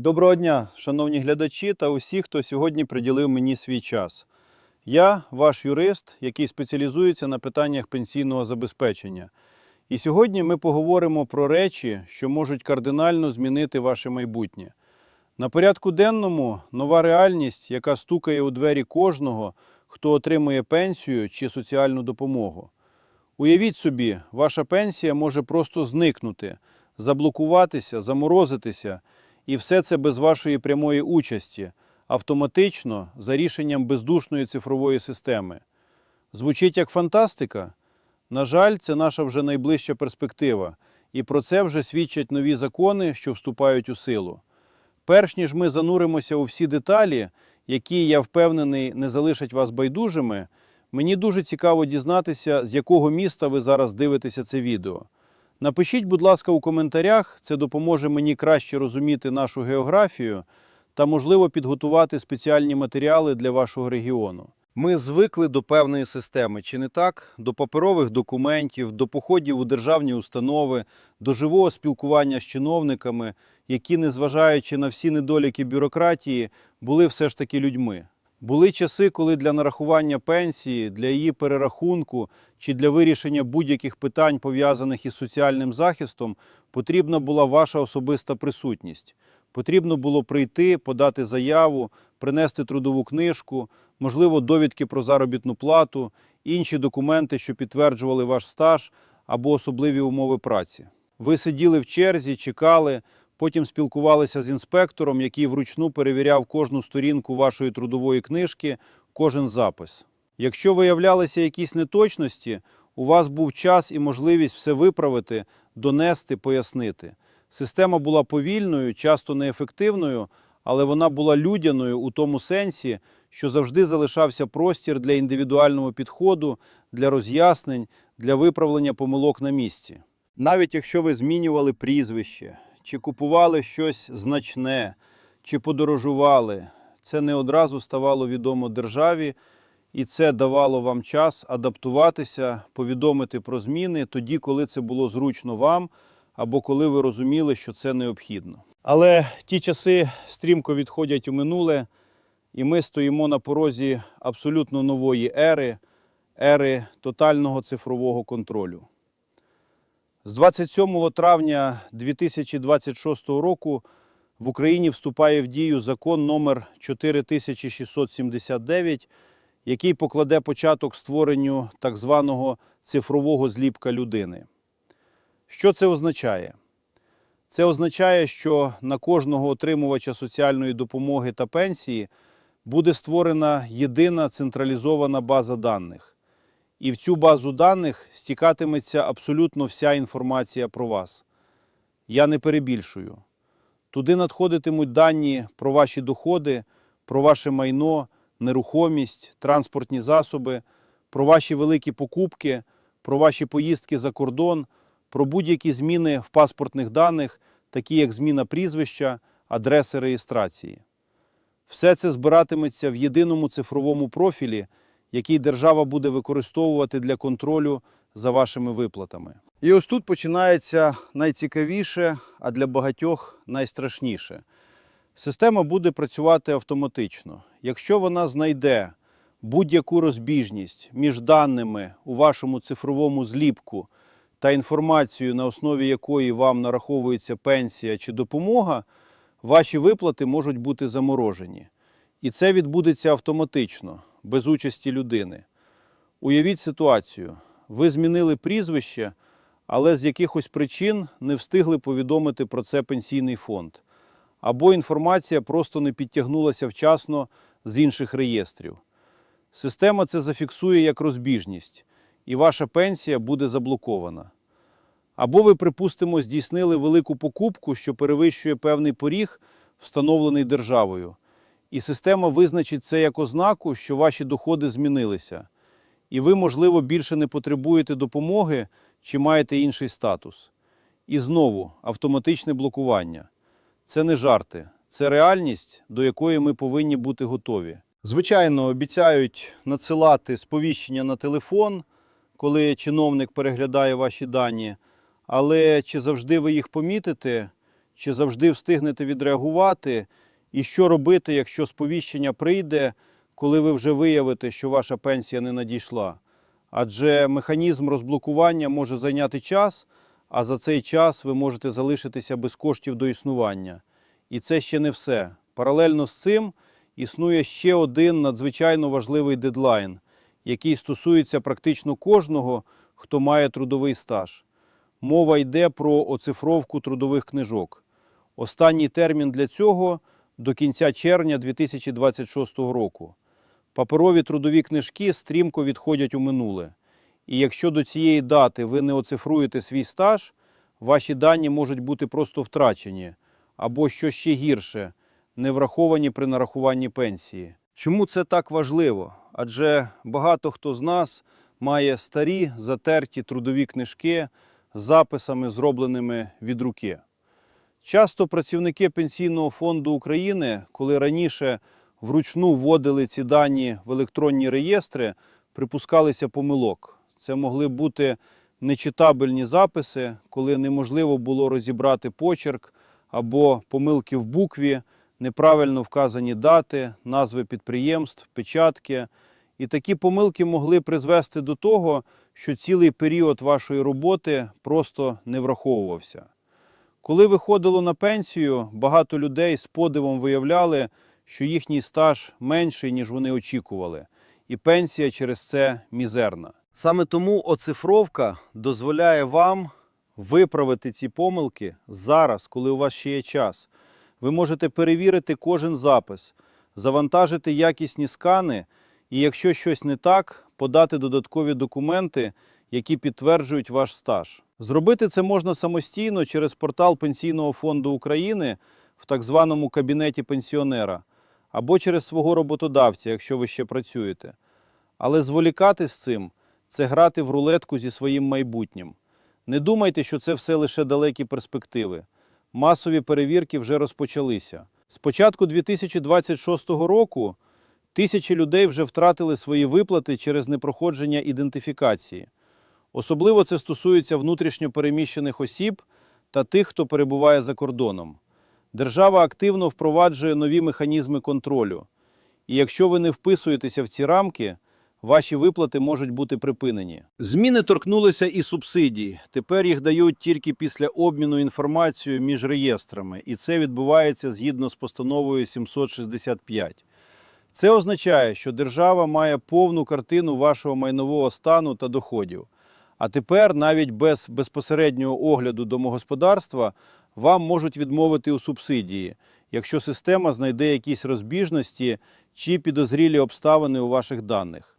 Доброго дня, шановні глядачі та усі, хто сьогодні приділив мені свій час. Я ваш юрист, який спеціалізується на питаннях пенсійного забезпечення. І сьогодні ми поговоримо про речі, що можуть кардинально змінити ваше майбутнє. На порядку денному нова реальність, яка стукає у двері кожного, хто отримує пенсію чи соціальну допомогу. Уявіть собі, ваша пенсія може просто зникнути, заблокуватися, заморозитися, і все це без вашої прямої участі, автоматично за рішенням бездушної цифрової системи. Звучить як фантастика? На жаль, це наша вже найближча перспектива, і про це вже свідчать нові закони, що вступають у силу. Перш ніж ми зануримося у всі деталі, які, я впевнений, не залишать вас байдужими, мені дуже цікаво дізнатися, з якого міста ви зараз дивитеся це відео. Напишіть, будь ласка, у коментарях, це допоможе мені краще розуміти нашу географію та, можливо, підготувати спеціальні матеріали для вашого регіону. Ми звикли до певної системи, чи не так? До паперових документів, до походів у державні установи, до живого спілкування з чиновниками, які, незважаючи на всі недоліки бюрократії, були все ж таки людьми. Були часи, коли для нарахування пенсії, для її перерахунку чи для вирішення будь-яких питань, пов'язаних із соціальним захистом, потрібна була ваша особиста присутність. Потрібно було прийти, подати заяву, принести трудову книжку, можливо, довідки про заробітну плату, інші документи, що підтверджували ваш стаж або особливі умови праці. Ви сиділи в черзі, чекали, потім спілкувалися з інспектором, який вручну перевіряв кожну сторінку вашої трудової книжки, кожен запис. Якщо виявлялися якісь неточності, у вас був час і можливість все виправити, донести, пояснити. Система була повільною, часто неефективною, але вона була людяною у тому сенсі, що завжди залишався простір для індивідуального підходу, для роз'яснень, для виправлення помилок на місці. Навіть якщо ви змінювали прізвище, чи купували щось значне, чи подорожували, це не одразу ставало відомо державі, і це давало вам час адаптуватися, повідомити про зміни тоді, коли це було зручно вам, або коли ви розуміли, що це необхідно. Але ті часи стрімко відходять у минуле, і ми стоїмо на порозі абсолютно нової ери, ери тотального цифрового контролю. З 27 травня 2026 року в Україні вступає в дію закон номер 4679, який покладе початок створенню так званого цифрового зліпка людини. Що це означає? Це означає, що на кожного отримувача соціальної допомоги та пенсії буде створена єдина централізована база даних. І в цю базу даних стікатиметься абсолютно вся інформація про вас. Я не перебільшую. Туди надходитимуть дані про ваші доходи, про ваше майно, нерухомість, транспортні засоби, про ваші великі покупки, про ваші поїздки за кордон, про будь-які зміни в паспортних даних, такі як зміна прізвища, адреси реєстрації. Все це збиратиметься в єдиному цифровому профілі, який держава буде використовувати для контролю за вашими виплатами. І ось тут починається найцікавіше, а для багатьох найстрашніше. Система буде працювати автоматично. Якщо вона знайде будь-яку розбіжність між даними у вашому цифровому зліпку та інформацією, на основі якої вам нараховується пенсія чи допомога, ваші виплати можуть бути заморожені. І це відбудеться автоматично, без участі людини. Уявіть ситуацію: ви змінили прізвище, але з якихось причин не встигли повідомити про це пенсійний фонд. Або інформація просто не підтягнулася вчасно з інших реєстрів. Система це зафіксує як розбіжність, і ваша пенсія буде заблокована. Або ви, припустимо, здійснили велику покупку, що перевищує певний поріг, встановлений державою, і система визначить це як ознаку, що ваші доходи змінилися, і ви, можливо, більше не потребуєте допомоги чи маєте інший статус. І знову автоматичне блокування. Це не жарти, це реальність, до якої ми повинні бути готові. Звичайно, обіцяють надсилати сповіщення на телефон, коли чиновник переглядає ваші дані. Але чи завжди ви їх помітите, чи завжди встигнете відреагувати, і що робити, якщо сповіщення прийде, коли ви вже виявите, що ваша пенсія не надійшла. Адже механізм розблокування може зайняти час, а за цей час ви можете залишитися без коштів до існування. І це ще не все. Паралельно з цим існує ще один надзвичайно важливий дедлайн, який стосується практично кожного, хто має трудовий стаж. Мова йде про оцифровку трудових книжок. Останній термін для цього до кінця червня 2026 року. Паперові трудові книжки стрімко відходять у минуле. І якщо до цієї дати ви не оцифруєте свій стаж, ваші дані можуть бути просто втрачені, або що ще гірше, не враховані при нарахуванні пенсії. Чому це так важливо? Адже багато хто з нас має старі затерті трудові книжки з записами, зробленими від руки. Часто працівники Пенсійного фонду України, коли раніше вручну вводили ці дані в електронні реєстри, припускалися помилок. Це могли бути нечитабельні записи, коли неможливо було розібрати почерк або помилки в букві, неправильно вказані дати, назви підприємств, печатки. І такі помилки могли призвести до того, що цілий період вашої роботи просто не враховувався. Коли виходило на пенсію, багато людей з подивом виявляли, що їхній стаж менший, ніж вони очікували, і пенсія через це мізерна. Саме тому оцифровка дозволяє вам виправити ці помилки зараз, коли у вас ще є час. Ви можете перевірити кожен запис, завантажити якісні скани, і якщо щось не так, подати додаткові документи, які підтверджують ваш стаж. Зробити це можна самостійно через портал Пенсійного фонду України в так званому кабінеті пенсіонера або через свого роботодавця, якщо ви ще працюєте. Але зволікати з цим це грати в рулетку зі своїм майбутнім. Не думайте, що це все лише далекі перспективи. Масові перевірки вже розпочалися. З початку 2026 року тисячі людей вже втратили свої виплати через непроходження ідентифікації. Особливо це стосується внутрішньо переміщених осіб та тих, хто перебуває за кордоном. Держава активно впроваджує нові механізми контролю. І якщо ви не вписуєтеся в ці рамки, ваші виплати можуть бути припинені. Зміни торкнулися і субсидій. Тепер їх дають тільки після обміну інформацією між реєстрами, і це відбувається згідно з постановою 765. Це означає, що держава має повну картину вашого майнового стану та доходів. А тепер навіть без безпосереднього огляду домогосподарства вам можуть відмовити у субсидії, якщо система знайде якісь розбіжності чи підозрілі обставини у ваших даних.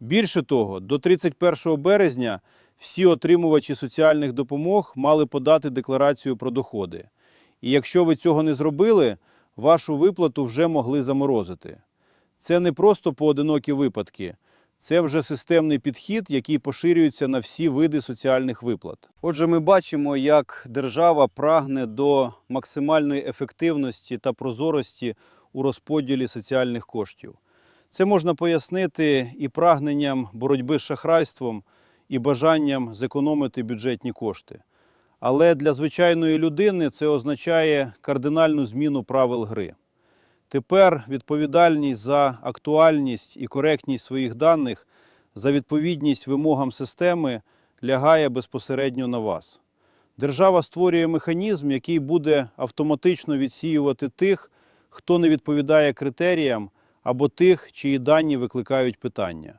Більше того, до 31 березня всі отримувачі соціальних допомог мали подати декларацію про доходи. І якщо ви цього не зробили, вашу виплату вже могли заморозити. Це не просто поодинокі випадки. Це вже системний підхід, який поширюється на всі види соціальних виплат. Отже, ми бачимо, як держава прагне до максимальної ефективності та прозорості у розподілі соціальних коштів. Це можна пояснити і прагненням боротьби з шахрайством, і бажанням зекономити бюджетні кошти. Але для звичайної людини це означає кардинальну зміну правил гри. Тепер відповідальність за актуальність і коректність своїх даних, за відповідність вимогам системи лягає безпосередньо на вас. Держава створює механізм, який буде автоматично відсіювати тих, хто не відповідає критеріям, або тих, чиї дані викликають питання.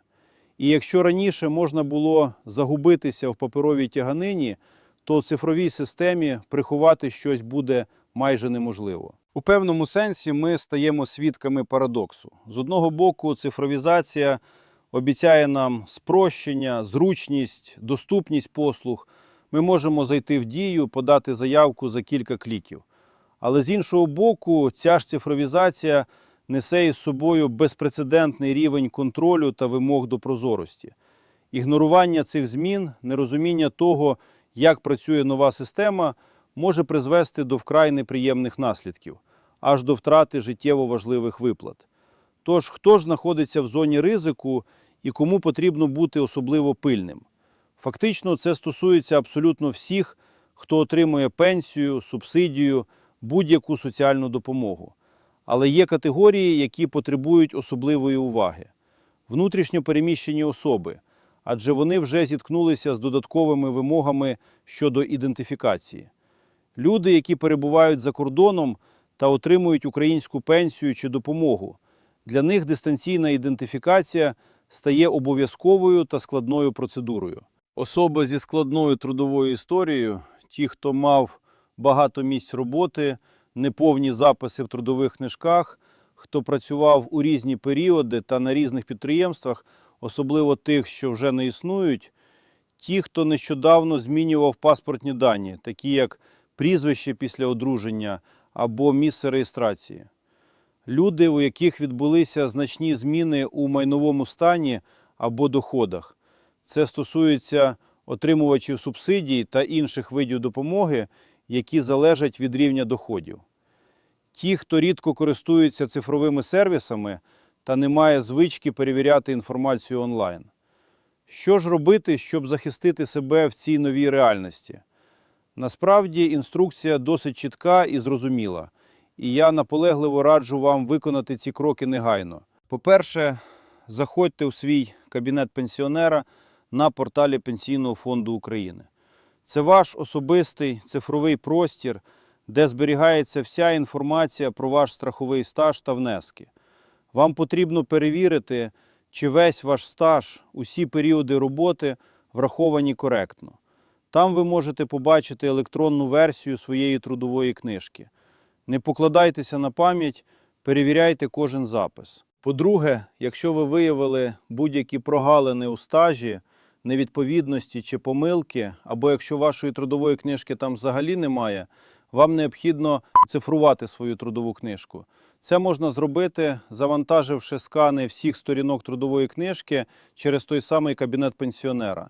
І якщо раніше можна було загубитися в паперовій тяганині, то цифровій системі приховати щось буде майже неможливо. У певному сенсі ми стаємо свідками парадоксу. З одного боку, цифровізація обіцяє нам спрощення, зручність, доступність послуг. Ми можемо зайти в дію, подати заявку за кілька кліків. Але з іншого боку, ця ж цифровізація несе із собою безпрецедентний рівень контролю та вимог до прозорості. Ігнорування цих змін, нерозуміння того, як працює нова система, може призвести до вкрай неприємних наслідків, аж до втрати життєво важливих виплат. Тож, хто ж знаходиться в зоні ризику і кому потрібно бути особливо пильним? Фактично, це стосується абсолютно всіх, хто отримує пенсію, субсидію, будь-яку соціальну допомогу. Але є категорії, які потребують особливої уваги. Внутрішньо переміщені особи, адже вони вже зіткнулися з додатковими вимогами щодо ідентифікації. Люди, які перебувають за кордоном та отримують українську пенсію чи допомогу. Для них дистанційна ідентифікація стає обов'язковою та складною процедурою. Особи зі складною трудовою історією, ті, хто мав багато місць роботи, неповні записи в трудових книжках, хто працював у різні періоди та на різних підприємствах, особливо тих, що вже не існують, ті, хто нещодавно змінював паспортні дані, такі як прізвище після одруження або місце реєстрації. Люди, у яких відбулися значні зміни у майновому стані або доходах. Це стосується отримувачів субсидій та інших видів допомоги, які залежать від рівня доходів. Ті, хто рідко користується цифровими сервісами та не має звички перевіряти інформацію онлайн. Що ж робити, щоб захистити себе в цій новій реальності? Насправді інструкція досить чітка і зрозуміла, і я наполегливо раджу вам виконати ці кроки негайно. По-перше, заходьте у свій кабінет пенсіонера на порталі Пенсійного фонду України. Це ваш особистий цифровий простір, де зберігається вся інформація про ваш страховий стаж та внески. Вам потрібно перевірити, чи весь ваш стаж, усі періоди роботи враховані коректно. Там ви можете побачити електронну версію своєї трудової книжки. Не покладайтеся на пам'ять, перевіряйте кожен запис. По-друге, якщо ви виявили будь-які прогалини у стажі, невідповідності чи помилки, або якщо вашої трудової книжки там взагалі немає, вам необхідно цифрувати свою трудову книжку. Це можна зробити, завантаживши скани всіх сторінок трудової книжки через той самий кабінет пенсіонера.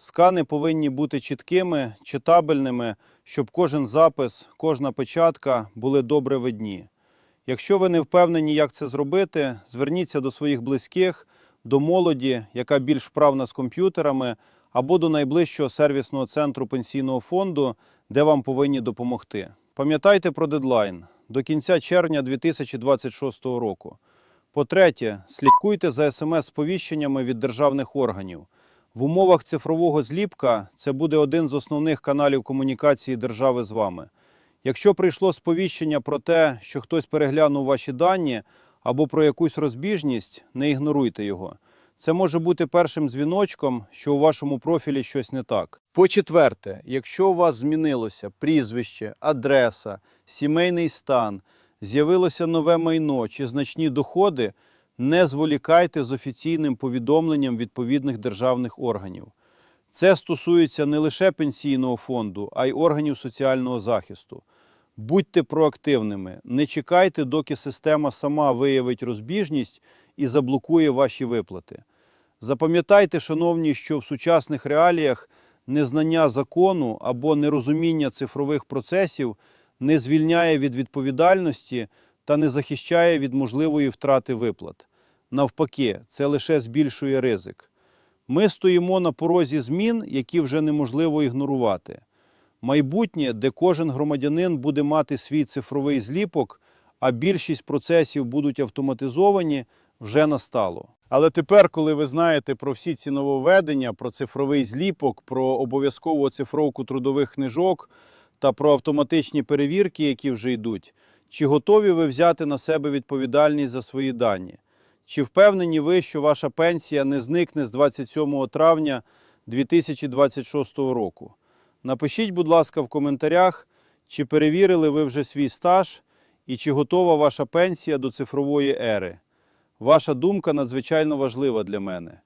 Скани повинні бути чіткими, читабельними, щоб кожен запис, кожна печатка були добре видні. Якщо ви не впевнені, як це зробити, зверніться до своїх близьких, до молоді, яка більш вправна з комп'ютерами, або до найближчого сервісного центру пенсійного фонду, де вам повинні допомогти. Пам'ятайте про дедлайн до кінця червня 2026 року. По-третє, слідкуйте за смс-сповіщеннями від державних органів. В умовах цифрового зліпка це буде один з основних каналів комунікації держави з вами. Якщо прийшло сповіщення про те, що хтось переглянув ваші дані або про якусь розбіжність, не ігноруйте його. Це може бути першим дзвіночком, що у вашому профілі щось не так. По-четверте, якщо у вас змінилося прізвище, адреса, сімейний стан, з'явилося нове майно чи значні доходи, не зволікайте з офіційним повідомленням відповідних державних органів. Це стосується не лише пенсійного фонду, а й органів соціального захисту. Будьте проактивними, не чекайте, доки система сама виявить розбіжність і заблокує ваші виплати. Запам'ятайте, шановні, що в сучасних реаліях незнання закону або нерозуміння цифрових процесів не звільняє від відповідальності та не захищає від можливої втрати виплат. Навпаки, це лише збільшує ризик. Ми стоїмо на порозі змін, які вже неможливо ігнорувати. Майбутнє, де кожен громадянин буде мати свій цифровий зліпок, а більшість процесів будуть автоматизовані, вже настало. Але тепер, коли ви знаєте про всі ці нововведення, про цифровий зліпок, про обов'язкову оцифровку трудових книжок та про автоматичні перевірки, які вже йдуть, чи готові ви взяти на себе відповідальність за свої дані? Чи впевнені ви, що ваша пенсія не зникне з 27 травня 2026 року? Напишіть, будь ласка, в коментарях, чи перевірили ви вже свій стаж і чи готова ваша пенсія до цифрової ери. Ваша думка надзвичайно важлива для мене.